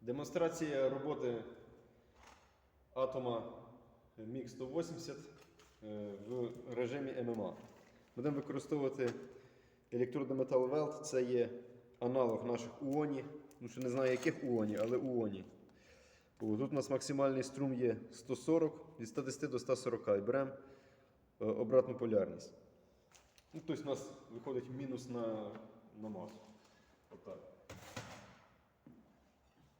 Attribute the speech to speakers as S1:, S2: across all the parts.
S1: Демонстрація роботи атома MiG 180 е, в режимі ММА. Будемо використовувати електродометал Weld. Це є аналог наших УОНі. Ну, ще не знаю, яких УОНі, але УОНі. Тут у нас максимальний струм є 140 від 110 до 140 і беремо е, обратну полярність. Ну, тобто у нас виходить мінус на, на масу. Отак.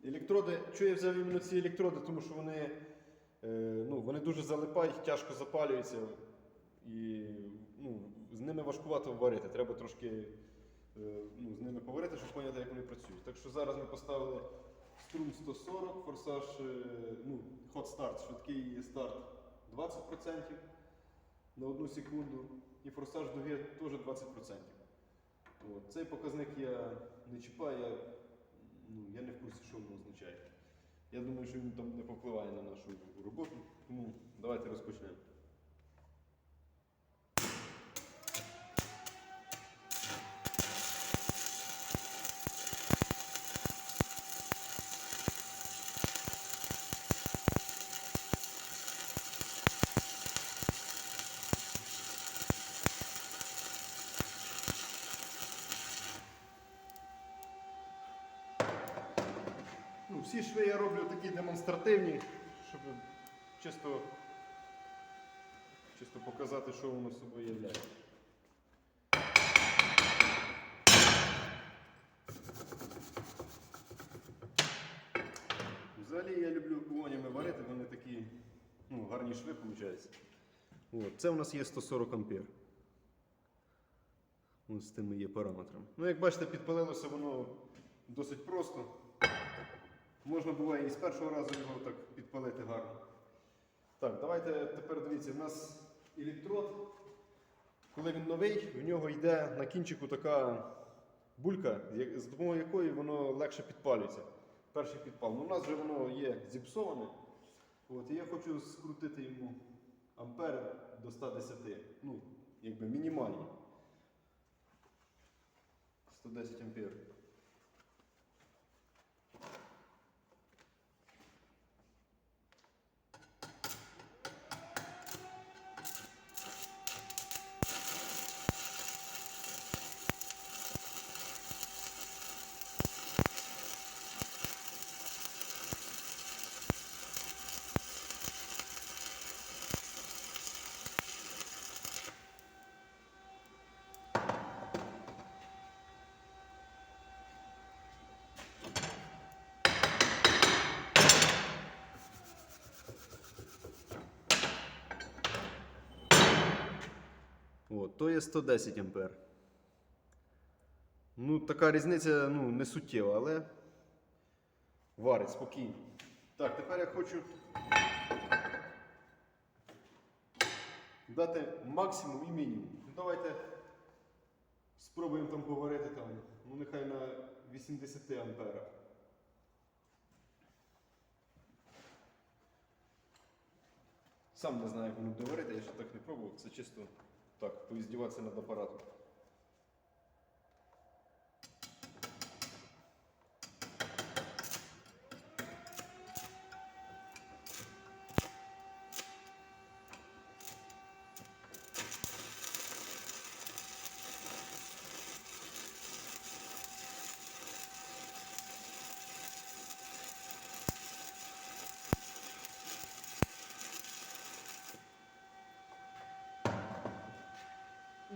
S1: Електроди, чого я взяв іменно ці електроди? Тому що вони, е, ну, вони дуже залипають, тяжко запалюються і ну, з ними важкувато варити. Треба трошки е, ну, з ними поварити, щоб зрозуміти, як вони працюють. Так що зараз ми поставили струм 140, форсаж, е, ну, hot start, швидкий старт 20% на одну секунду. І форсаж дуги теж 20%. От. Цей показник я не чіпаю, я, ну, я не в курсі, що воно означає. Я думаю, що він там не повпливає на нашу роботу. Тому давайте розпочнемо. Всі шви я роблю такі демонстративні, щоб чисто, чисто показати, що воно собою являє. Взагалі я люблю кулонями варити, вони такі ну, гарні шви виходять. Це у нас є 140 ампер. Ось з тими є параметрами. Ну, як бачите, підпалилося воно досить просто. Можна буває і з першого разу його так підпалити гарно. Так, давайте тепер дивіться, у нас електрод, коли він новий, в нього йде на кінчику така булька, з допомогою якої воно легше підпалюється. Перший підпал. Ну, у нас вже воно є зіпсоване. От, і я хочу скрутити йому ампери до 110. Ну, якби мінімальні. 110 ампер. От, то є 110 ампер. Ну, така різниця ну, не суттєва, але варить спокійно. Так, тепер я хочу дати максимум і мінімум. Ну, Давайте спробуємо там поварити там, ну нехай на 80 амперах. Сам не знаю, як воно буде варити, я ще так не пробував. Це чисто так, поиздеваться над апаратом.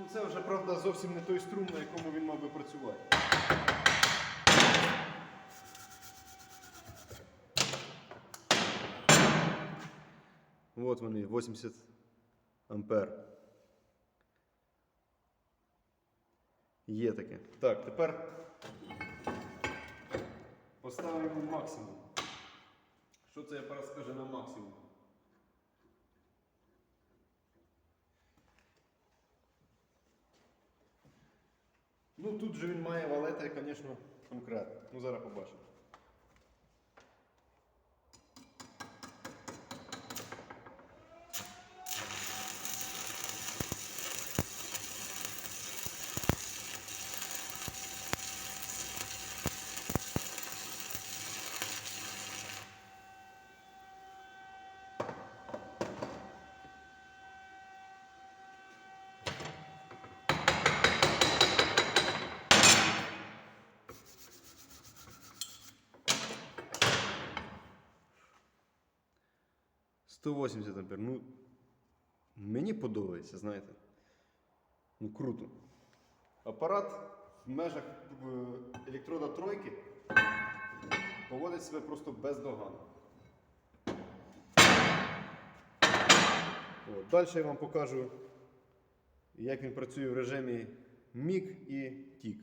S1: Ну, це вже, правда, зовсім не той струм, на якому він мав би працювати. От вони, 80 ампер. Є таке. Так, тепер поставимо максимум. Що цей апарат скаже на максимум? Ну тут же він має валети, звісно, конкретно. Ну зараз побачимо. 180 ампер. Ну, мені подобається, знаєте. Ну, круто. Апарат в межах е, електрода тройки поводить себе просто бездоганно. От. Далі я вам покажу, як він працює в режимі міг і тік.